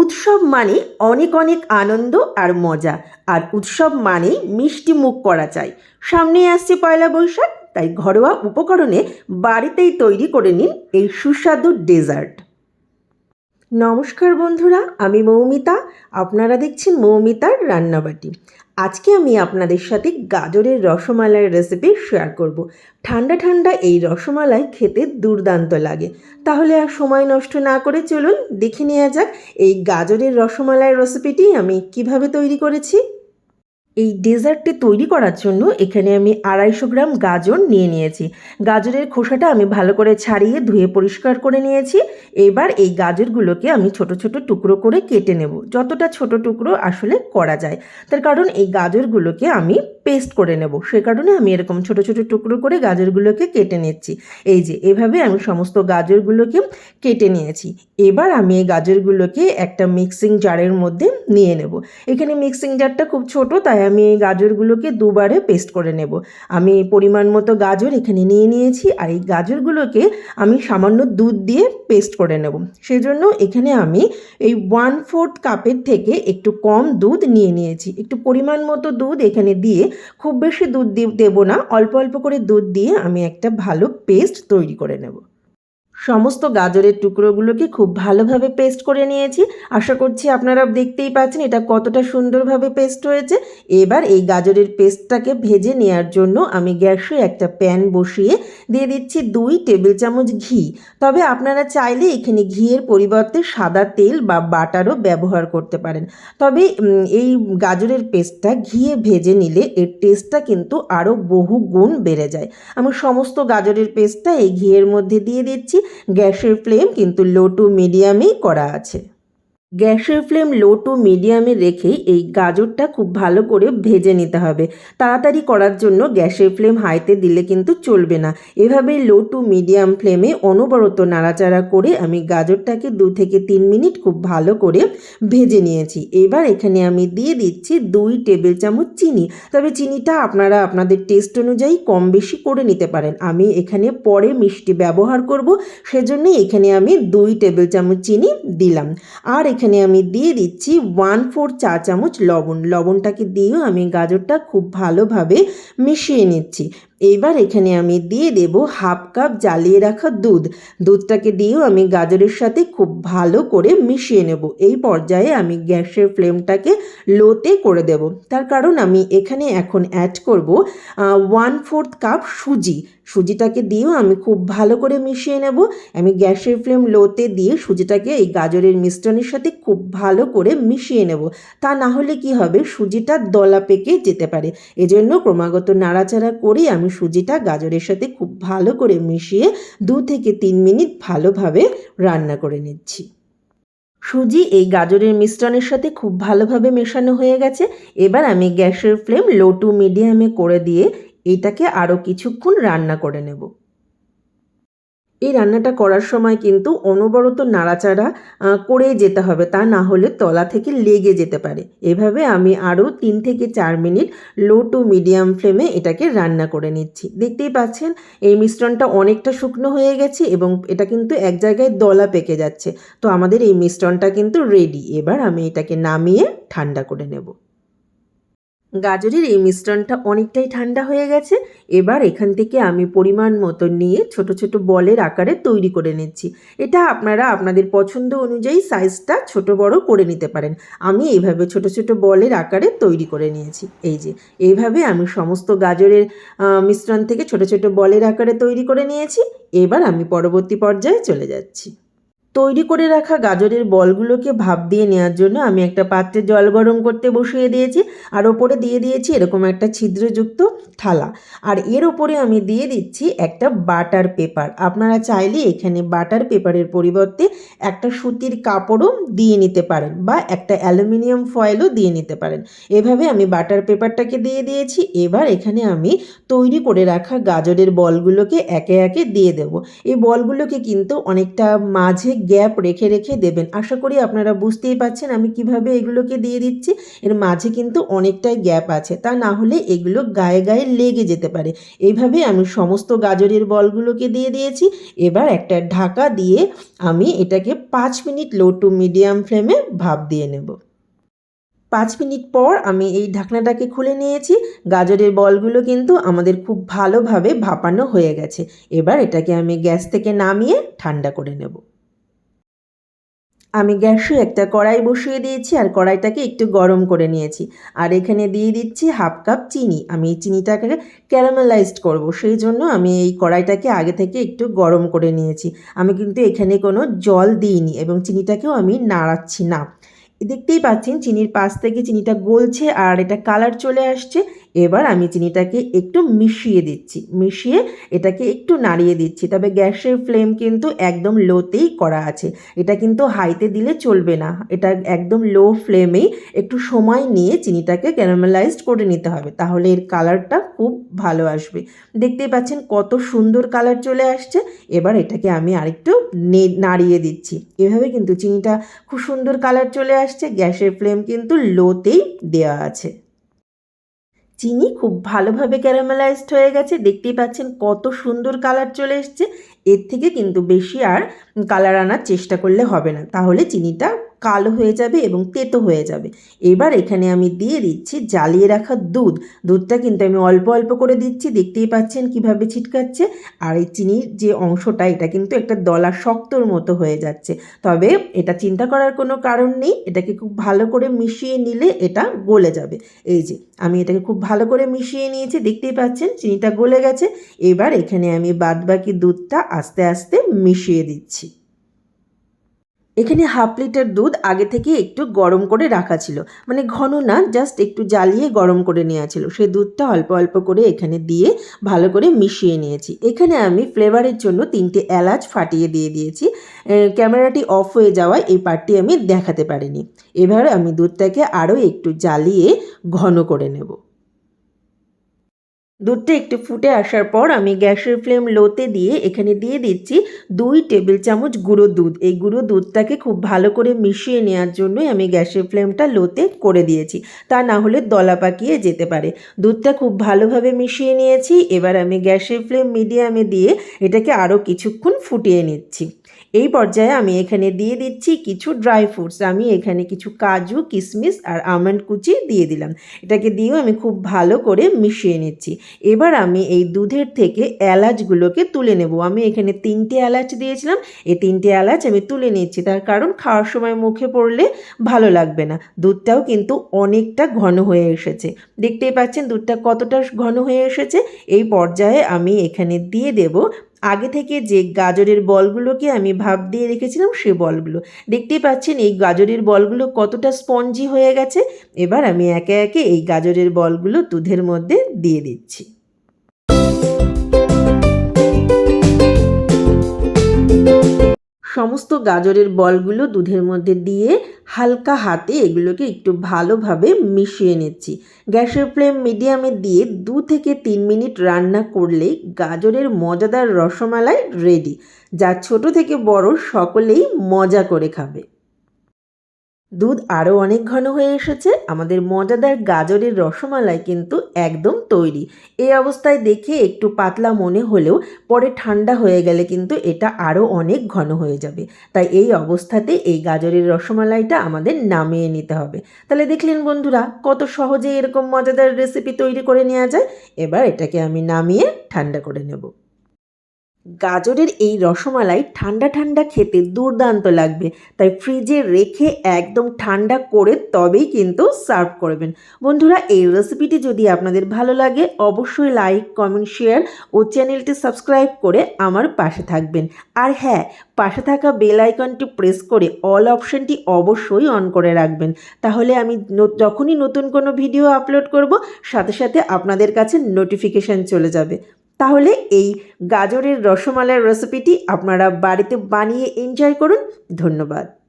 উৎসব মানে অনেক অনেক আনন্দ আর মজা। আর উৎসব মানে মিষ্টি মুখ করা চাই। সামনে আসছে পয়লা বৈশাখ, তাই ঘরোয়া উপকরণে বাড়িতেই তৈরি করে নিন এই সুস্বাদু ডেজার্ট। নমস্কার বন্ধুরা, আমি মৌমিতা। আপনারা দেখছেন মৌমিতার রান্নাবাটি। আজকে আমি আপনাদের সাথে গাজরের রসমালাইয়ের রেসিপি শেয়ার করব। ঠান্ডা ঠান্ডা এই রসমালাই খেতে দুর্দান্ত লাগে। তাহলে আর সময় নষ্ট না করে চলুন, দেখে নেওয়া যাক এই গাজরের রসমালাইয়ের রেসিপিটি আমি কীভাবে তৈরি করেছি। এই ডেজার্টটি তৈরি করার জন্য এখানে আমি আড়াইশো গ্রাম গাজর নিয়ে নিয়েছি। গাজরের খোসাটা আমি ভালো করে ছাড়িয়ে ধুয়ে পরিষ্কার করে নিয়েছি। এবার এই গাজরগুলোকে আমি ছোট ছোট টুকরো করে কেটে নেব। যতটা ছোট টুকরো আসলে করা যায়। তার কারণ এই গাজরগুলোকে আমি পেস্ট করে নেব। সে কারণে আমি এরকম ছোট ছোট টুকরো করে গাজরগুলোকে কেটে নিচ্ছি। এই যে, এভাবে আমি সমস্ত গাজরগুলোকে কেটে নিয়েছি। এবার আমি এই গাজরগুলোকে একটা মিক্সিং জারের মধ্যে নিয়ে নেব। এখানে মিক্সিং জারটা খুব ছোট, তাই আমি এই গাজরগুলোকে দুবারে পেস্ট করে নেব। আমি পরিমাণ মতো গাজর এখানে নিয়ে নিয়েছি আর এই গাজরগুলোকে আমি সামান্য দুধ দিয়ে পেস্ট করে নেব। সেজন্য এখানে আমি এই ওয়ান ফোর্থ কাপের থেকে একটু কম দুধ নিয়ে নিয়েছি। একটু পরিমাণ মতো দুধ এখানে দিয়ে খুব বেশি দুধ দেবো না। অল্প অল্প করে দুধ দিয়ে আমি একটা ভালো পেস্ট তৈরি করে নেব। সমস্ত গাজরের টুকরোগুলোকে খুব ভালোভাবে পেস্ট করে নিয়েছি। আশা করছি আপনারা দেখতেই পাচ্ছেন এটা কতটা সুন্দরভাবে পেস্ট হয়েছে। এবার এই গাজরের পেস্টটাকে ভেজে নেওয়ার জন্য আমি গ্যাসে একটা প্যান বসিয়ে দিয়ে দিচ্ছি দুই টেবিল চামচ ঘি। তবে আপনারা চাইলে এখানে ঘিয়ের পরিবর্তে সাদা তেল বা বাটারও ব্যবহার করতে পারেন। তবে এই গাজরের পেস্টটা ঘিয়ে ভেজে নিলে এর টেস্টটা কিন্তু আরও বহু গুণ বেড়ে যায়। আমি সমস্ত গাজরের পেস্টটা এই ঘিয়ের মধ্যে দিয়ে দিচ্ছি। গ্যাসের ফ্লেম কিন্তু লো টু মিডিয়ামেই করা আছে। গ্যাসের ফ্লেম লো টু মিডিয়ামে রেখেই এই গাজরটা খুব ভালো করে ভেজে নিতে হবে। তাড়াতাড়ি করার জন্য গ্যাসের ফ্লেম হাইতে দিলে কিন্তু চলবে না। এভাবে লো টু মিডিয়াম ফ্লেমে অনবরত নাড়াচাড়া করে আমি গাজরটাকে দু থেকে তিন মিনিট খুব ভালো করে ভেজে নিয়েছি। এবার এখানে আমি দিয়ে দিচ্ছি দুই টেবিল চামচ চিনি। তবে চিনিটা আপনারা আপনাদের টেস্ট অনুযায়ী কম বেশি করে নিতে পারেন। আমি এখানে পরে মিষ্টি ব্যবহার করব, সেজন্যই এখানে আমি দুই টেবিল চামচ চিনি দিলাম। আর এখানে আমি দিয়ে দিচ্ছি ওয়ান ফোর চা চামচ লবণ। লবণটাকে দিয়েও আমি গাজরটা খুব ভালোভাবে মিশিয়ে নিচ্ছি। এবার এখানে আমি দিয়ে দেব হাফ কাপ জ্বালিয়ে রাখা দুধ। দুধটাকে দিয়েও আমি গাজরের সাথে খুব ভালো করে মিশিয়ে নেব। এই পর্যায়ে আমি গ্যাসের ফ্লেমটাকে লোতে করে দেব। তার কারণ আমি এখানে এখন অ্যাড করব ওয়ান ফোর্থ কাপ সুজি। সুজিটাকে দিয়েও আমি খুব ভালো করে মিশিয়ে নেব। আমি গ্যাসের ফ্লেম লোতে দিয়ে সুজিটাকে এই গাজরের মিশ্রণের সাথে খুব ভালো করে মিশিয়ে নেব। তা না হলে কি হবে? সুজিটা দলা পেকে যেতে পারে। এজন্য ক্রমাগত নাড়াচাড়া করে আমি সুজিটা গাজরের সাথে খুব ভালো করে মিশিয়ে দু থেকে তিন মিনিট ভালোভাবে রান্না করে নিচ্ছি। সুজি এই গাজরের মিশ্রণের সাথে খুব ভালোভাবে মেশানো হয়ে গেছে। এবার আমি গ্যাসের ফ্লেম লো টু মিডিয়ামে করে দিয়ে এটাকে আরও কিছুক্ষণ রান্না করে নেব। এই রান্নাটা করার সময় কিন্তু অনবরত নাড়াচাড়া করেই যেতে হবে। তা না হলে তলা থেকে লেগে যেতে পারে। এভাবে আমি আরও তিন থেকে চার মিনিট লো টু মিডিয়াম ফ্লেমে এটাকে রান্না করে নিচ্ছি। দেখতেই পাচ্ছেন, এই মিশ্রণটা অনেকটা শুকনো হয়ে গেছে এবং এটা কিন্তু এক জায়গায় দলা পেকে যাচ্ছে। তো আমাদের এই মিশ্রণটা কিন্তু রেডি এবার আমি এটাকে নামিয়ে ঠান্ডা করে নেব। গাজরের এই মিশ্রণটা অনেকটাই ঠান্ডা হয়ে গেছে। এবার এখান থেকে আমি পরিমাণ মতো নিয়ে ছোট ছোট বলের আকারে তৈরি করে নিচ্ছি। এটা আপনারা আপনাদের পছন্দ অনুযায়ী সাইজটা ছোট বড় করে নিতে পারেন। আমি এইভাবে ছোট ছোট বলের আকারে তৈরি করে নিয়েছি। এই যে, এইভাবে আমি সমস্ত গাজরের মিশ্রণ থেকে ছোট ছোট বলের আকারে তৈরি করে নিয়েছি। এবার আমি পরবর্তী পর্যায়ে চলে যাচ্ছি। তৈরি করে রাখা গাজরের বলগুলোকে ভাপ দিয়ে নেওয়ার জন্য আমি একটা পাত্রে জল গরম করতে বসিয়ে দিয়েছি। আর ওপরে দিয়ে দিয়েছি এরকম একটা ছিদ্রযুক্ত থালা। আর এর ওপরে আমি দিয়ে দিচ্ছি একটা বাটার পেপার। আপনারা চাইলে এখানে বাটার পেপারের পরিবর্তে একটা সুতির কাপড়ও দিয়ে নিতে পারেন বা একটা অ্যালুমিনিয়াম ফয়েলও দিয়ে নিতে পারেন। এভাবে আমি বাটার পেপারটাকে দিয়ে দিয়েছি। এবার এখানে আমি তৈরি করে রাখা গাজরের বলগুলোকে একে একে দিয়ে দেব। এই বলগুলোকে কিন্তু অনেকটা মাঝে গ্যাপ রেখে রেখে দেবেন। আশা করি আপনারা বুঝতেই পাচ্ছেন আমি কীভাবে এগুলোকে দিয়ে দিচ্ছি। এর মাঝে কিন্তু অনেকটাই গ্যাপ আছে। তা না হলে এগুলো গায়ে গায়ে লেগে যেতে পারে। এইভাবে আমি সমস্ত গাজরের বলগুলোকে দিয়ে দিয়েছি। এবার একটা ঢাকা দিয়ে আমি এটাকে পাঁচ মিনিট লো টু মিডিয়াম ফ্লেমে ভাপ দিয়ে নেব। পাঁচ মিনিট পর আমি এই ঢাকনাটাকে খুলে নিয়েছি। গাজরের বলগুলো কিন্তু আমাদের খুব ভালোভাবে ভাপানো হয়ে গেছে। এবার এটাকে আমি গ্যাস থেকে নামিয়ে ঠান্ডা করে নেব। আমি গ্যাসে একটা কড়াই বসিয়ে দিয়েছি আর কড়াইটাকে একটু গরম করে নিয়েছি। আর এখানে দিয়ে দিচ্ছি হাফ কাপ চিনি। আমি এই চিনিটাকে ক্যারামেলাইজড করব। সেই জন্য আমি এই কড়াইটাকে আগে থেকে একটু গরম করে নিয়েছি। আমি কিন্তু এখানে কোনো জল দিইনি এবং চিনিটাকেও আমি নাড়াচ্ছি না। দেখতেই পাচ্ছেন, চিনির পাশ থেকে চিনিটা গলছে আর এটা কালার চলে আসছে। এবার আমি চিনিটাকে একটু মিশিয়ে দিচ্ছি। মিশিয়ে এটাকে একটু নাড়িয়ে দিচ্ছি। তবে গ্যাসের ফ্লেম কিন্তু একদম লোতেই করা আছে। এটা কিন্তু হাইতে দিলে চলবে না। এটা একদম লো ফ্লেমেই একটু সময় নিয়ে চিনিটাকে ক্যারামেলাইজড করে নিতে হবে। তাহলে এর কালারটা খুব ভালো আসবে। দেখতেই পাচ্ছেন কত সুন্দর কালার চলে আসছে। এবার এটাকে আমি আরেকটু নাড়িয়ে দিচ্ছি। এভাবে কিন্তু চিনিটা খুব সুন্দর কালার চলে আসছে। গ্যাসের ফ্লেম কিন্তু লোতেই দেওয়া আছে। চিনি খুব ভালোভাবে ক্যারামেলাইজড হয়ে গেছে। দেখতেই পাচ্ছেন কত সুন্দর কালার চলে এসছে। এর থেকে কিন্তু বেশি আর কালার আনার চেষ্টা করলে হবে না। তাহলে চিনিটা কালো হয়ে যাবে এবং তেতো হয়ে যাবে। এবার এখানে আমি দিয়ে দিচ্ছি জ্বালিয়ে রাখা দুধ। দুধটা কিন্তু আমি অল্প অল্প করে দিচ্ছি। দেখতেই পাচ্ছেন কীভাবে ছিটকাচ্ছে। আর এই চিনির যে অংশটা, এটা কিন্তু একটা দলা শক্তর মতো হয়ে যাচ্ছে। তবে এটা চিন্তা করার কোনো কারণ নেই। এটাকে খুব ভালো করে মিশিয়ে নিলে এটা গলে যাবে। এই যে, আমি এটাকে খুব ভালো করে মিশিয়ে নিয়েছি। দেখতেই পাচ্ছেন চিনিটা গলে গেছে। এবার এখানে আমি বাদবাকি দুধটা আস্তে আস্তে মিশিয়ে দিচ্ছি। এখানে হাফ লিটার দুধ আগে থেকে একটু গরম করে রাখা ছিল। মানে ঘন না জাস্ট একটু জ্বালিয়ে গরম করে নেওয়া ছিল। সেই দুধটা অল্প অল্প করে এখানে দিয়ে ভালো করে মিশিয়ে নিয়েছি। এখানে আমি ফ্লেভারের জন্য তিনটে এলাচ ফাটিয়ে দিয়ে দিয়েছি। ক্যামেরাটি অফ হয়ে যাওয়ায় এই পার্টটি আমি দেখাতে পারিনি। এবার আমি দুধটাকে আরও একটু জ্বালিয়ে ঘন করে নেব। দুধটা একটু ফুটে আসার পর আমি গ্যাসের ফ্লেম লোতে দিয়ে এখানে দিয়ে দিচ্ছি দুই টেবিল চামচ গুঁড়ো দুধ। এই গুঁড়ো দুধটাকে খুব ভালো করে মিশিয়ে নেওয়ার জন্যই আমি গ্যাসের ফ্লেমটা লোতে করে দিয়েছি। তা না হলে দলা পাকিয়ে যেতে পারে। দুধটা খুব ভালোভাবে মিশিয়ে নিয়েছি। এবার আমি গ্যাসের ফ্লেম মিডিয়ামে দিয়ে এটাকে আরও কিছুক্ষণ ফুটিয়ে নিচ্ছি। এই পর্যায়ে আমি এখানে দিয়ে দিচ্ছি কিছু ড্রাই ফ্রুটস আমি এখানে কিছু কাজু কিশমিশ আর আমন্ড কুচি দিয়ে দিলাম। এটাকে দিয়েও আমি খুব ভালো করে মিশিয়ে নিচ্ছি। এবার আমি এই দুধের থেকে এলাচগুলোকে তুলে নেব। আমি এখানে তিনটে এলাচ দিয়েছিলাম। এই তিনটে এলাচ আমি তুলে নিচ্ছি। তার কারণ খাওয়ার সময় মুখে পড়লে ভালো লাগবে না। দুধটাও কিন্তু অনেকটা ঘন হয়ে এসেছে। দেখতেই পাচ্ছেন দুধটা কতটা ঘন হয়ে এসেছে। এই পর্যায়ে আমি এখানে দিয়ে দেব আগে থেকে যে গাজরের বলগুলোকে আমি ভাপ দিয়ে রেখেছিলাম, সে বলগুলো। দেখতেই পাচ্ছেন এই গাজরের বলগুলো কতটা স্পঞ্জি হয়ে গেছে। এবার আমি একে একে এই গাজরের বলগুলো দুধের মধ্যে দিয়ে দিচ্ছি। সমস্ত গাজরের বলগুলো দুধের মধ্যে দিয়ে হালকা হাতে এগুলোকে একটু ভালোভাবে মিশিয়ে নিচ্ছি। গ্যাসের ফ্লেম মিডিয়ামে দিয়ে দু থেকে তিন মিনিট রান্না করলেই গাজরের মজাদার রসমালাই রেডি। যা ছোট থেকে বড় সকলেই মজা করে খাবে। দুধ আরও অনেক ঘন হয়ে এসেছে। আমাদের মজাদার গাজরের রসমালাই কিন্তু একদম তৈরি। এই অবস্থায় দেখে একটু পাতলা মনে হলেও পরে ঠান্ডা হয়ে গেলে কিন্তু এটা আরও অনেক ঘন হয়ে যাবে। তাই এই অবস্থাতে এই গাজরের রসমালাইটা আমাদের নামিয়ে নিতে হবে। তাহলে দেখলেন বন্ধুরা, কত সহজে এরকম মজাদার রেসিপি তৈরি করে নেওয়া যায়। এবার এটাকে আমি নামিয়ে ঠান্ডা করে নেব। গাজরের এই রসমালাই ঠান্ডা ঠান্ডা খেতে দুর্দান্ত লাগবে। তাই ফ্রিজে রেখে একদম ঠান্ডা করে তবেই কিন্তু সার্ভ করবেন। বন্ধুরা, এই রেসিপিটি যদি আপনাদের ভালো লাগে, অবশ্যই লাইক, কমেন্ট, শেয়ার ও চ্যানেলটি সাবস্ক্রাইব করে আমার পাশে থাকবেন। আর হ্যাঁ পাশে থাকা বেল আইকনটি প্রেস করে অল অপশনটি অবশ্যই অন করে রাখবেন। তাহলে আমি যখনই নতুন কোনো ভিডিও আপলোড করব, সাথে সাথে আপনাদের কাছে নোটিফিকেশান চলে যাবে। তাহলে এই গাজরের রসমালাইয়ের রেসিপিটি আপনারা বাড়িতে বানিয়ে এনজয় করুন। ধন্যবাদ।